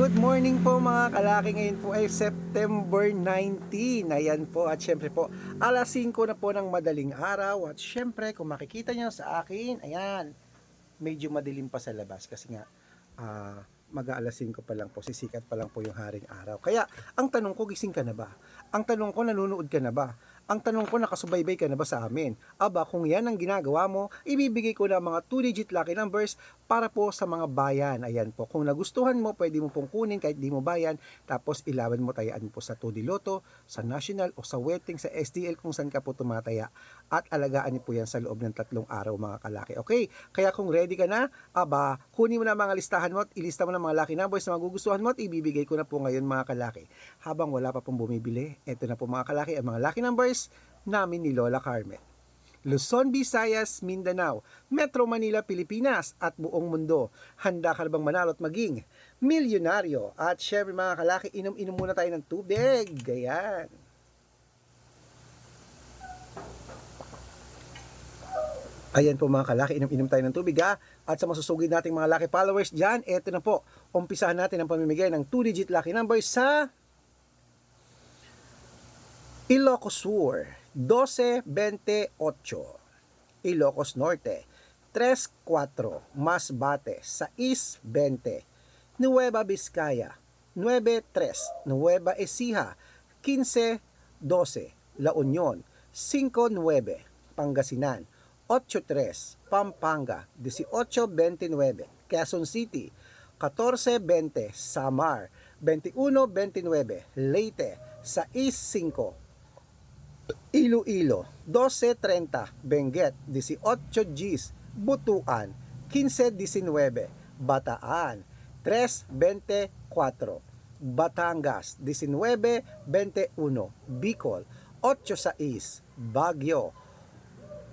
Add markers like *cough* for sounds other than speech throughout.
Good morning po mga kalaki. Ngayon po ay September 19. Ayan po at syempre po alas 5 na po ng madaling araw. At syempre kung makikita nyo sa akin, ayan, medyo madilim pa sa labas kasi nga ah, mag-aalas 5 pa lang po, sisikat pa lang po yung haring araw. Kaya ang tanong ko, gising ka na ba? Ang tanong ko, nanonood ka na ba? Ang tanong ko, nakasubaybay ka na ba sa amin? Aba, kung yan ang ginagawa mo, ibibigay ko na mga 2-digit lucky numbers para po sa mga bayan. Ayan po. Kung nagustuhan mo, pwede mo pong kunin kahit di mo bayan. Tapos ilaban mo tayaan po sa 2D Lotto, sa National o sa Wedding, sa STL kung saan ka po tumataya. At alagaan niyo po yan sa loob ng tatlong araw mga kalaki. Okay? Kaya kung ready ka na, aba, kunin mo na mga listahan mo at ilista mo na mga lucky numbers na magugustuhan mo at ibibigay ko na po ngayon mga kalaki. Habang wala pa pong bumibili, eto na po mga kalaki ang mga lucky numbers namin ni Lola Carmen. Luzon, Visayas, Mindanao, Metro Manila, Pilipinas at buong mundo. Handa ka na bang manalo at maging milyonaryo? At syempre mga kalaki, inom-inom muna tayo ng tubig. Ayan. Ayan po mga kalaki, inom-inom tayo ng tubig ha. At sa masusugid nating mga lucky followers dyan, eto na po. Umpisahan natin ang pamimigay ng 2-digit lucky number sa Ilocos Sur, 1228. Ilocos Norte, 34. Masbate, 620. Nueva Vizcaya, 93. Nueva Ecija, 1512. La Union, 59. Pangasinan, 83. Pampanga, 1829. Quezon City, 1420. Samar, 2129. Leyte, 65. Iloilo, 12.30, Benguet, 18 Gs, Butuan, 15.19, Bataan, 3.24, Batangas, 19.21, Bicol, 8.6, Baguio,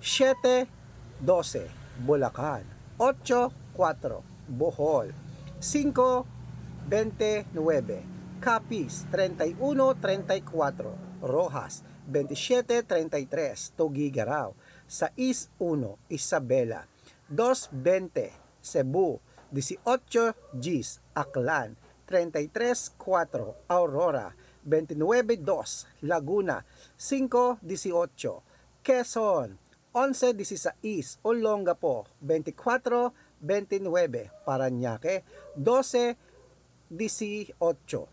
7.12, Bulacan, 8.4, Bohol, 5.29, Capiz, 31.34, Rojas, 27.33, Tugigaraw, 6.1, Isabela, 2.20, Cebu, 18 Gs, Aklan, 33.4, Aurora, 29.2, Laguna, 5.18, Quezon, 11.16, Olongapo, 24.29, Paranaque, 12.18,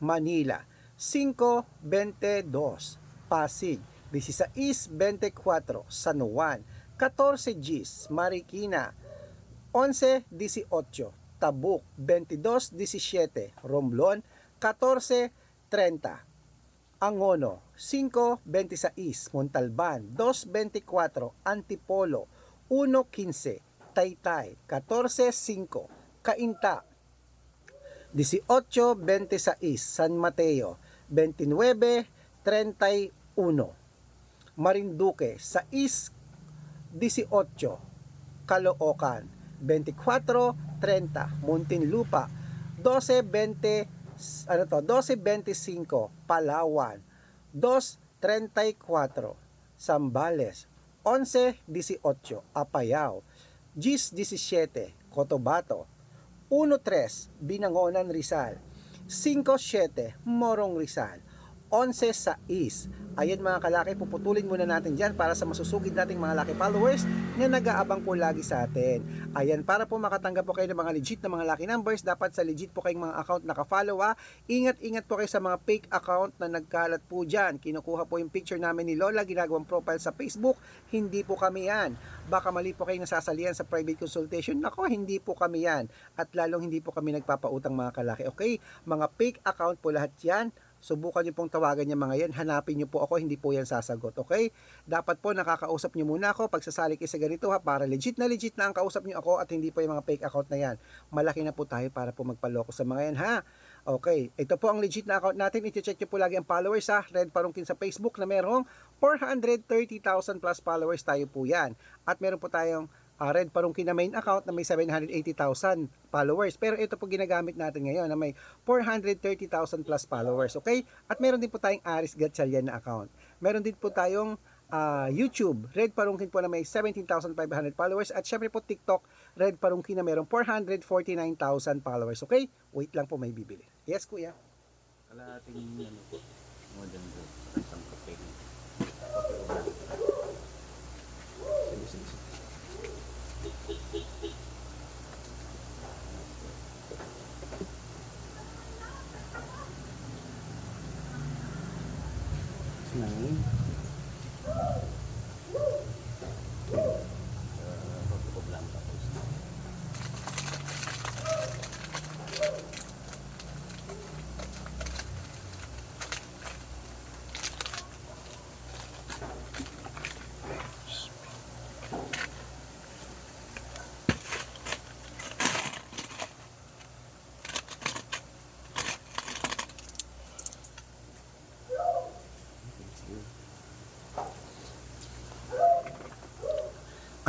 Manila, 5.22, Pasig, 16.24, San Juan, 14 Gs, Marikina, 11.18, Tabuk, 22.17, Romblon, 14.30, Angono, 5.26, Montalban, 2.24, Antipolo, 1.15, Taytay, 14.5, Cainta, 18.26, San Mateo, 29.31, Marinduque, 6.18, Caloocan, 24.30, Muntinlupa, 12.20, ano to, 12.25, Palawan, 2.34, Zambales, 11.18, Apayao, 10.17, Cotabato, 1.3, Binangonan Rizal, 5.7, Morong Rizal, 11.6. Ayan mga kalaki, puputulin muna natin dyan para sa masusugid nating mga laki followers na nag-aabang po lagi sa atin. Ayan, para po makatanggap po kayo ng mga legit na mga lucky numbers, dapat sa legit po kayong mga account nakafollow ha. Ingat-ingat po kayo sa mga fake account na nagkalat po dyan. Kinukuha po yung picture namin ni Lola, ginagawang profile sa Facebook. Hindi po kami yan. Baka mali po kayong nasasalihan sa private consultation. Nako, hindi po kami yan. At lalong hindi po kami nagpapautang mga kalaki. Okay? Mga fake account po lahat yan subukan niyo pong tawagan niya mga yan, hanapin niyo po ako, hindi po yan sasagot, okay? Dapat po nakakausap niyo muna ako pag sasali kayo sa ganito ha, para legit na legit na ang kausap niyo ako at hindi po yung mga fake account na yan. Malaki na po tayo para po magpaloko sa mga yan ha. Okay, ito po ang legit na account natin. I-check niyo po lagi ang followers ha. Red Parungkin sa Facebook na merong 430,000 plus followers tayo po yan. At meron po tayong uh, Red Parungkin na main account na may 780,000 followers. Pero ito po ginagamit natin ngayon na may 430,000 plus followers. Okay? At meron din po tayong Aris Gatchalian na account. Meron din po tayong ah, YouTube, Red Parungkin po na may 17,500 followers. At syempre po TikTok, Red Parungkin na mayroong 449,000 followers. Okay? Wait lang po may bibili. Yes, kuya. Kalahating ano po, modern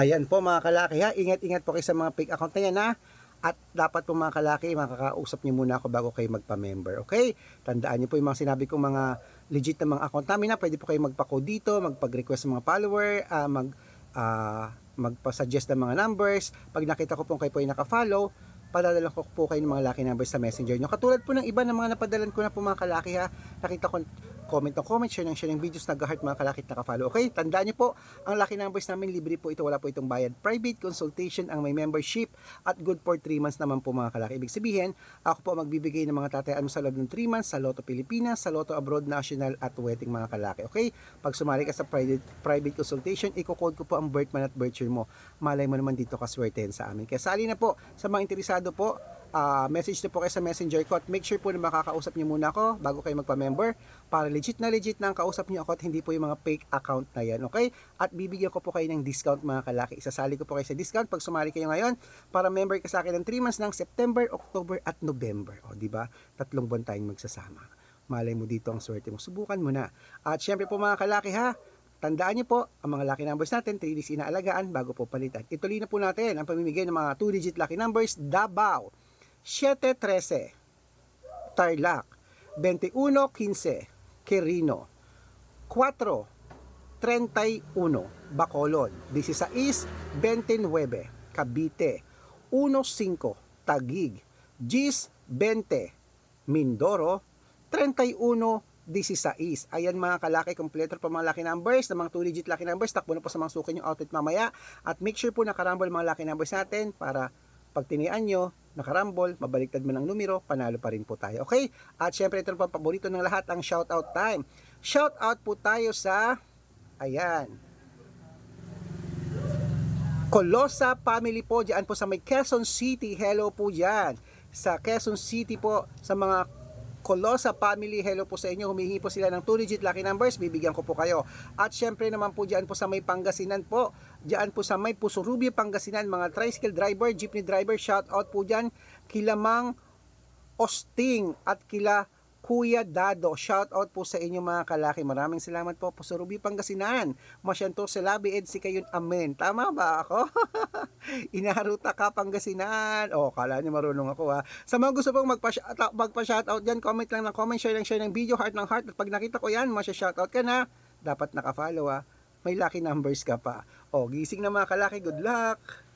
Ayan po mga kalaki ha, ingat-ingat po kayo sa mga fake account na yan ha. At dapat po mga kalaki, makakausap niyo muna ako bago kayo magpa-member, okay? Tandaan niyo po yung mga sinabi kong mga legit na mga account namin na pwede po kayo magpa-code dito, magpag-request ng mga follower, ah, mag ah, magpa-suggest ng mga numbers. Pag nakita ko po kayo po ay naka-follow, padadala ko po kayo ng mga lucky numbers sa messenger nyo. Katulad po ng iba ng mga napadalan ko na po mga kalaki ha. Nakita ko comment ng comment, share ng share ng videos, nag-heart mga kalakit naka-follow. Okay, tandaan nyo po, ang lucky numbers namin libre po ito, wala po itong bayad. Private consultation ang may membership at good for 3 months naman po mga kalaki. Ibig sabihin, ako po magbibigay ng mga tatayaan mo sa loob ng 3 months sa Lotto Pilipinas, sa Lotto Abroad National at wedding mga kalaki. Okay, pag sumali ka sa private, private consultation, i-code ko po ang birth month at birth year mo. Malay mo naman dito kaswertehan sa amin. Kaya sali na po sa mga interesado po, ah, message na po kayo sa messenger ko at make sure po na makakausap niyo muna ako bago kayo magpa-member para legit na legit na ang kausap niyo ako at hindi po yung mga fake account na yan, okay? At bibigyan ko po kayo ng discount mga kalaki. Isasali ko po kayo sa discount pag sumali kayo ngayon para member ka sa akin ng 3 months ng September, October at November. O, di ba? Tatlong buwan tayong magsasama. Malay mo dito ang swerte mo. Subukan mo na. At syempre po mga kalaki ha, Tandaan niyo po, ang mga lucky numbers natin, 3 days inaalagaan bago po palitan. Ituloy na po natin ang pamimigay ng mga 2-digit lucky numbers, Davao, 713, Tarlac, 2115, Quirino, 4, 31, Bacolod, 16, 29, Cavite, 15, Tagig, Gis, 20, Mindoro, 31, 16. Ayan mga kalaki, kompleto pa mga lucky numbers, ng mga 2-digit lucky numbers. Takbo na po sa mga suki nyo. Outlet mamaya. At make sure po nakarambol mga lucky numbers natin para pag tinian nyo, nakarambol, mabaliktad man ang numero, panalo pa rin po tayo. Okay? At syempre ito po ang paborito ng lahat, ang shoutout time. Shoutout po tayo sa, ayan, Colosa family po dyan po sa may Quezon City. Hello po dyan. Sa Quezon City po sa mga Colosa family. Hello po sa inyo. Humihingi po sila ng 2 digit lucky numbers. Bibigyan ko po kayo. At syempre naman po dyan po sa may Pangasinan po. Dyan po sa may Pusurubio Pangasinan. Mga tricycle driver, jeepney driver. Shout out po dyan. Kilamang Osting at kila Kuya Dado. Shout out po sa inyo mga kalaki. Maraming salamat po po sa Ruby Pangasinan. Masyanto sa labi ed si kayon amen. Tama ba ako? *laughs* Inaharuta ka Pangasinan. Oh, kala niyo marunong ako ha. Sa mga gusto pong magpa-shoutout magpa out dyan, comment lang ng comment, share lang share ng video, heart ng heart. At pag nakita ko yan, masya-shoutout ka na. Dapat nakafollow ha. May lucky numbers ka pa. O, gising na mga kalaki. Good luck!